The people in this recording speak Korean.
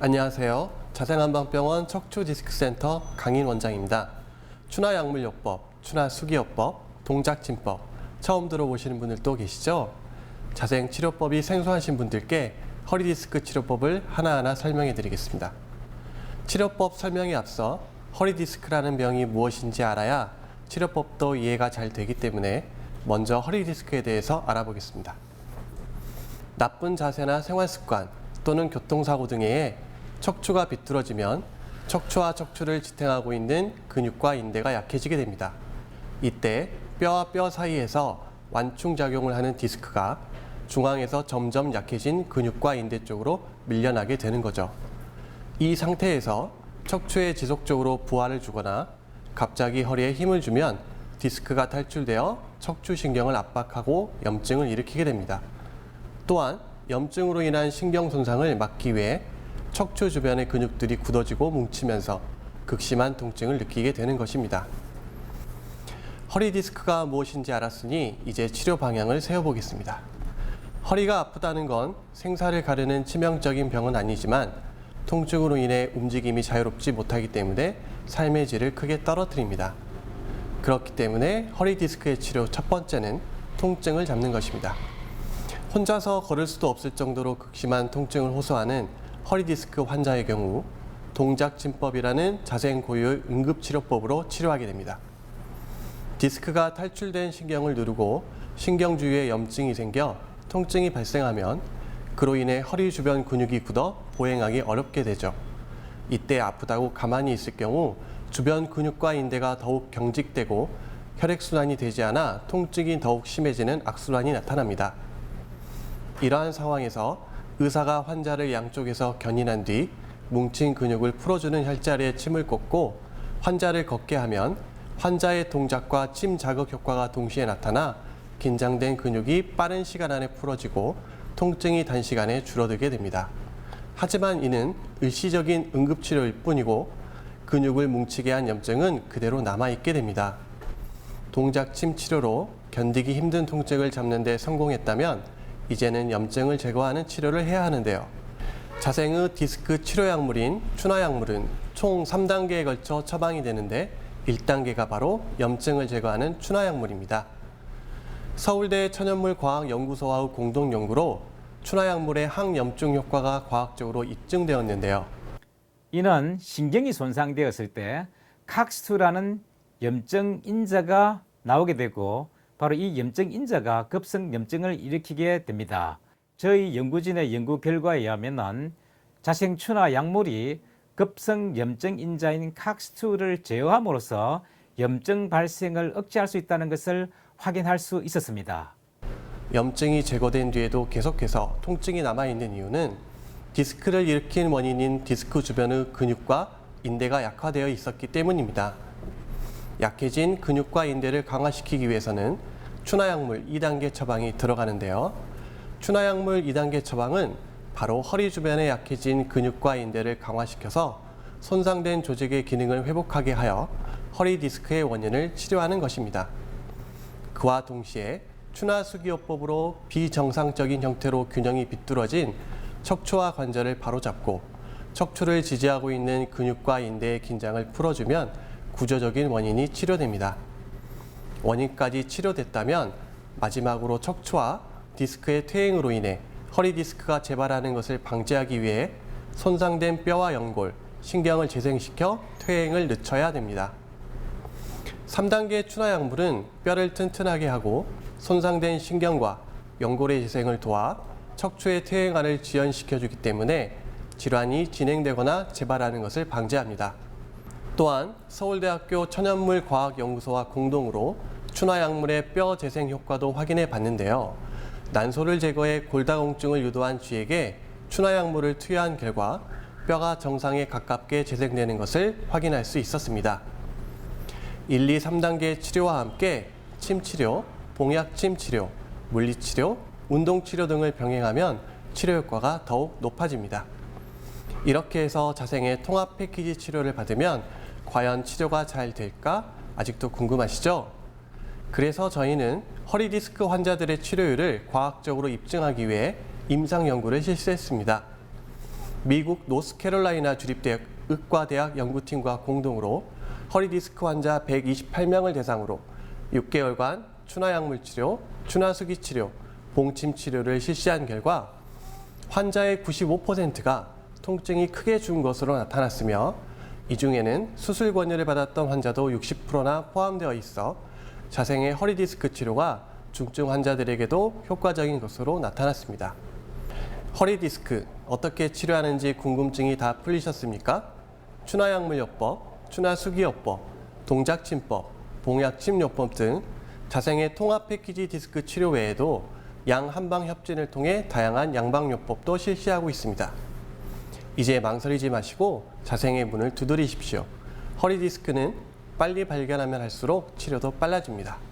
안녕하세요. 자생한방병원 척추디스크센터 강인 원장입니다. 추나약물요법, 추나수기요법, 동작진법 처음 들어보시는 분들도 계시죠? 자생치료법이 생소하신 분들께 허리디스크 치료법을 하나하나 설명해 드리겠습니다. 치료법 설명에 앞서 허리디스크라는 병이 무엇인지 알아야 치료법도 이해가 잘 되기 때문에 먼저 허리디스크에 대해서 알아보겠습니다. 나쁜 자세나 생활 습관 또는 교통사고 등에 척추가 비뚤어지면 척추와 척추를 지탱하고 있는 근육과 인대가 약해지게 됩니다. 이때 뼈와 뼈 사이에서 완충작용을 하는 디스크가 중앙에서 점점 약해진 근육과 인대 쪽으로 밀려나게 되는 거죠. 이 상태에서 척추에 지속적으로 부하를 주거나 갑자기 허리에 힘을 주면 디스크가 탈출되어 척추신경을 압박하고 염증을 일으키게 됩니다. 또한 염증으로 인한 신경 손상을 막기 위해 척추 주변의 근육들이 굳어지고 뭉치면서 극심한 통증을 느끼게 되는 것입니다. 허리 디스크가 무엇인지 알았으니 이제 치료 방향을 세워보겠습니다. 허리가 아프다는 건 생사를 가르는 치명적인 병은 아니지만 통증으로 인해 움직임이 자유롭지 못하기 때문에 삶의 질을 크게 떨어뜨립니다. 그렇기 때문에 허리 디스크의 치료 첫 번째는 통증을 잡는 것입니다. 혼자서 걸을 수도 없을 정도로 극심한 통증을 호소하는 허리 디스크 환자의 경우 동작진법이라는 자생 고유의 응급치료법으로 치료하게 됩니다. 디스크가 탈출된 신경을 누르고 신경 주위에 염증이 생겨 통증이 발생하면 그로 인해 허리 주변 근육이 굳어 보행하기 어렵게 되죠. 이때 아프다고 가만히 있을 경우 주변 근육과 인대가 더욱 경직되고 혈액순환이 되지 않아 통증이 더욱 심해지는 악순환이 나타납니다. 이러한 상황에서 의사가 환자를 양쪽에서 견인한 뒤 뭉친 근육을 풀어주는 혈자리에 침을 꽂고 환자를 걷게 하면 환자의 동작과 침 자극 효과가 동시에 나타나 긴장된 근육이 빠른 시간 안에 풀어지고 통증이 단시간에 줄어들게 됩니다. 하지만 이는 일시적인 응급치료일 뿐이고 근육을 뭉치게 한 염증은 그대로 남아있게 됩니다. 동작 침 치료로 견디기 힘든 통증을 잡는 데 성공했다면 이제는 염증을 제거하는 치료를 해야 하는데요. 자생의 디스크 치료 약물인 추나 약물은 총 3단계에 걸쳐 처방이 되는데 1단계가 바로 염증을 제거하는 추나 약물입니다. 서울대 천연물과학연구소와의 공동 연구로 추나 약물의 항염증 효과가 과학적으로 입증되었는데요. 이는 신경이 손상되었을 때 칵스투라는 염증 인자가 나오게 되고 바로 이 염증 인자가 급성 염증을 일으키게 됩니다. 저희 연구진의 연구 결과에 의하면 자생추나 약물이 급성 염증 인자인 칵스투를 제어함으로써 염증 발생을 억제할 수 있다는 것을 확인할 수 있었습니다. 염증이 제거된 뒤에도 계속해서 통증이 남아있는 이유는 디스크를 일으킨 원인인 디스크 주변의 근육과 인대가 약화되어 있었기 때문입니다. 약해진 근육과 인대를 강화시키기 위해서는 추나약물 2단계 처방이 들어가는데요. 추나약물 2단계 처방은 바로 허리 주변에 약해진 근육과 인대를 강화시켜서 손상된 조직의 기능을 회복하게 하여 허리 디스크의 원인을 치료하는 것입니다. 그와 동시에 추나수기요법으로 비정상적인 형태로 균형이 비뚤어진 척추와 관절을 바로잡고 척추를 지지하고 있는 근육과 인대의 긴장을 풀어주면 구조적인 원인이 치료됩니다. 원인까지 치료됐다면 마지막으로 척추와 디스크의 퇴행으로 인해 허리 디스크가 재발하는 것을 방지하기 위해 손상된 뼈와 연골, 신경을 재생시켜 퇴행을 늦춰야 됩니다. 3단계 추나 약물은 뼈를 튼튼하게 하고 손상된 신경과 연골의 재생을 도와 척추의 퇴행안을 지연시켜주기 때문에 질환이 진행되거나 재발하는 것을 방지합니다. 또한 서울대학교 천연물과학연구소와 공동으로 추나약물의 뼈 재생 효과도 확인해 봤는데요. 난소를 제거해 골다공증을 유도한 쥐에게 추나약물을 투여한 결과 뼈가 정상에 가깝게 재생되는 것을 확인할 수 있었습니다. 1, 2, 3단계 치료와 함께 침치료, 봉약 침 치료, 물리치료, 운동치료 등을 병행하면 치료 효과가 더욱 높아집니다. 이렇게 해서 자생의 통합 패키지 치료를 받으면 과연 치료가 잘 될까 아직도 궁금하시죠? 그래서 저희는 허리 디스크 환자들의 치료율을 과학적으로 입증하기 위해 임상 연구를 실시했습니다. 미국 노스캐롤라이나 주립대학 의과대학 연구팀과 공동으로 허리디스크 환자 128명을 대상으로 6개월간 추나약물 치료, 추나수기 치료, 봉침 치료를 실시한 결과 환자의 95%가 통증이 크게 준 것으로 나타났으며 이 중에는 수술 권유를 받았던 환자도 60%나 포함되어 있어 자생의 허리디스크 치료가 중증 환자들에게도 효과적인 것으로 나타났습니다. 허리디스크 어떻게 치료하는지 궁금증이 다 풀리셨습니까? 추나약물요법, 추나수기요법, 동작침법, 봉약침요법 등 자생의 통합 패키지 디스크 치료 외에도 양 한방 협진을 통해 다양한 양방요법도 실시하고 있습니다. 이제 망설이지 마시고 자생의 문을 두드리십시오. 허리 디스크는 빨리 발견하면 할수록 치료도 빨라집니다.